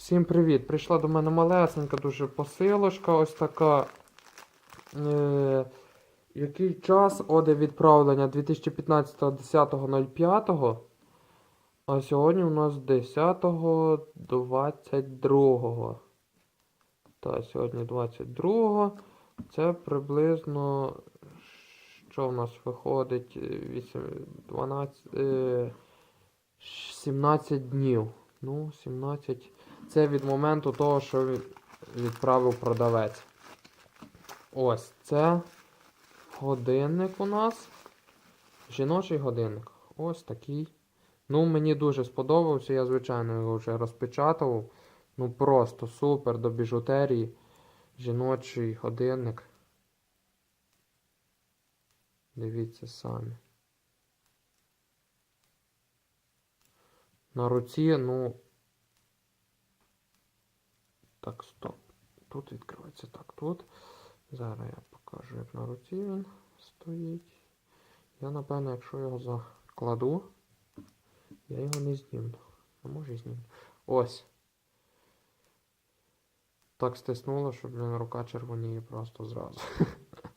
Всім привіт! Прийшла до мене малесенька дуже посилочка, ось така. Е, який час оде відправлення 2015 10.05. А сьогодні у нас 10.22. Та, сьогодні 22. Це приблизно. Що в нас виходить? Е, 8, 12, е, 17 днів. Ну, 17. Це від моменту того, що відправив продавець. Ось це годинник у нас. Жіночий годинник. Ось такий. Ну, мені дуже сподобався. Я, звичайно, його вже розпечатав. Ну просто супер до біжутерії. Жіночий годинник. Дивіться самі. На руці, ну. Так, стоп. Тут відкривається так, тут. Зараз я покажу, як на руці він стоїть. Я, напевно, якщо його закладу, я його не зніму. А може зніму. Ось. Так стиснуло, що, блін, рука червоніє просто зразу.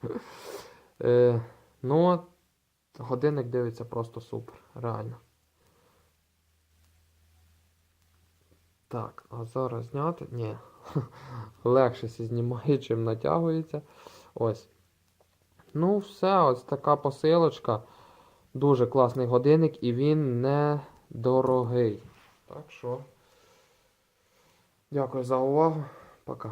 е, ну, годинник дивиться просто супер, реально. Так, а зараз зняти? Ні. Легше знімає, чим натягується. Ось. Ну, все, ось така посилочка. Дуже класний годинник і він не дорогий. Так що. Дякую за увагу. Пока.